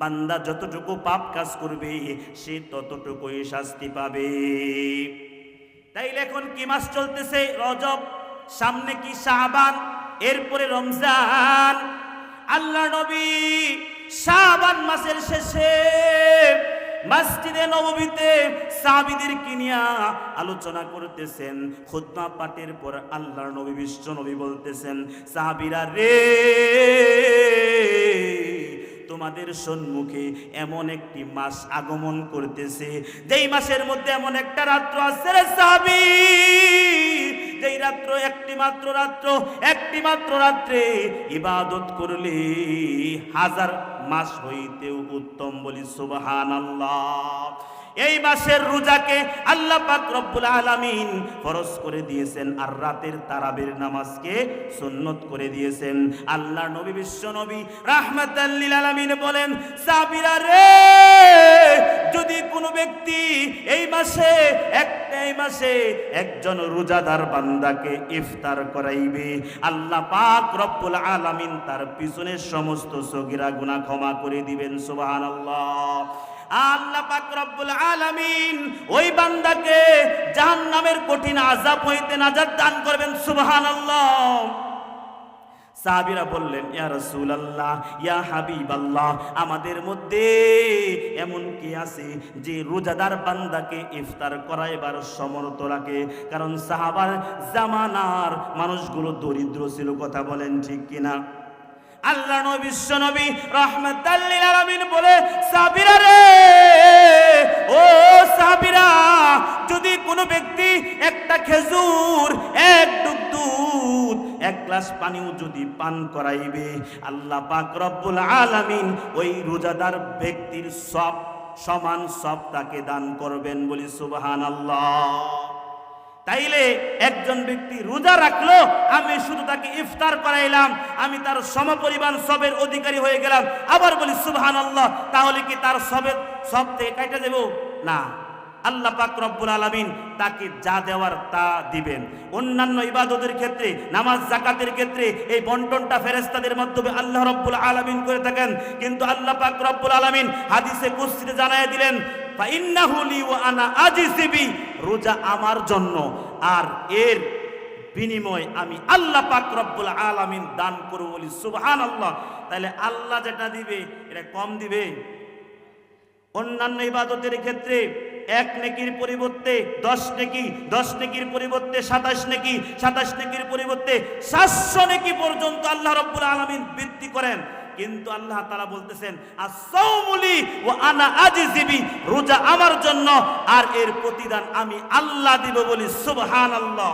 বান্দা যতটুকু পাপ কাজ করবে, সে ততটুকুই শাস্তি পাবে। তাইলে এখন কি মাস চলতেছে? রজব, সামনে কি শাহবান এরপরে রমজান। আল্লাহ নবী শাহবান মাসের শেষে মসজিদে নববীতে সাহাবীদের কিনিয়া আলোচনা করতেছেন। খুতবা পাঠের পর আল্লাহর নবী, বিশ্ব নবী বলতেছেন, সাহাবীরা রে তোমাদের সম্মুখে এমন একটি মাস আগমন করতেছে। যেই মাসের মধ্যে এমন একটা রাত্র আছে রে সাহাবি। যেই রাত্র একটি মাত্র রাত্র, একটি মাত্র রাত্রে ইবাদত করলে হাজার মাস হইতেও উত্তম বলি সুবাহ আল্লাহ এই মাসের রোজাকে আল্লাহ পাক রব্বুল আলামিন ফরজ করে দিয়েছেন আর রাতের তারাবির নামাজকে সুন্নত করে দিয়েছেন। আল্লাহ নবী, বিশ্ব নবী লিল আলামিন বলেন, সাবিরা রে, যদি কোনো ব্যক্তি এই মাসে, একটা এই মাসে একজন রোজাদার বান্দাকে ইফতার করাইবে, আল্লাহ পাক রব্বুল আলামিন তার পিছনের সমস্ত সগিরা গুনাহ ক্ষমা করে দিবেন, সুবহানাল্লাহ। পাক রব্বুল আলামিন, ওই বান্দাকে জাহান্নামের কঠিন হইতে নাজাত দান করবেন, সুবহানাল্লাহ। সাহাবীরা বললেন, ইয়া রাসূলুল্লাহ, ইয়া হাবিবাল্লাহ, আমাদের মধ্যে এমন কি আছে যে রোজাদার বান্দাকে ইফতার করাইবার সমর্থ রাখে? কারণ সাহাবার জামানার মানুষগুলো দরিদ্র ছিল, কথা বলেন ঠিক কিনা। আল্লাহ নবী বিশ্ব নবী আলামিন বলে সাবিরা খেজুর, এক ডুব দুধ, এক গ্লাস পানিও যদি পান করাইবে, আল্লাহ পাক রব্বুল আলামিন ওই রোজাদার ব্যক্তির সব, সমান সব তাকে দান করবেন বলি সুবহানাল্লাহ। তাইলে একজন ব্যক্তি রোজা রাখল, আমি শুধু তাকে ইফতার করাইলাম, আমি তার সমপরিমাণ সবের অধিকারী হয়ে গেলাম, আবার বলি সুবহান আল্লাহ তাহলে কি তার সবের সব থেকে কাইটা দেব না। আল্লাহ পাক রব্বুল আলামিন তাকে যা দেওয়ার তা দিবেন। অন্যান্য ইবাদতের ক্ষেত্রে, নামাজ জাকাতের ক্ষেত্রে এই বন্টনটা ফেরেস্তাদের মাধ্যমে আল্লাহ রব্বুল আলামিন করে থাকেন। কিন্তু আল্লাহ পাক রব্বুল আলামিন হাদিসে কুস্তিতে জানায় দিলেন রোজা আমার জন্য। আর এর বিনিময় আমি আল্লাহ পাক রব্বুল আলামিন দান করব বলি, সুবহানাল্লাহ তাহলে আল্লাহ যেটা দিবে, এটা কম দিবে। অন্যান্য ইবাদতের ক্ষেত্রে এক নেকির পরিবর্তে দশ নেকি, দশ নেকির পরিবর্তে সাতাশ নেকি, সাতাশ নেকির পরিবর্তে সাতশো নেকি পর্যন্ত আল্লাহ রব্বুল আলমিন বৃদ্ধি করেন। কিন্তু আল্লাহ তারা বলতেছেন আসৌমুলি ও আনা আজিজিবি, রোজা আমার জন্য, আর এর প্রতিদান আমি আল্লাহ দিব বলি সুবহান আল্লাহ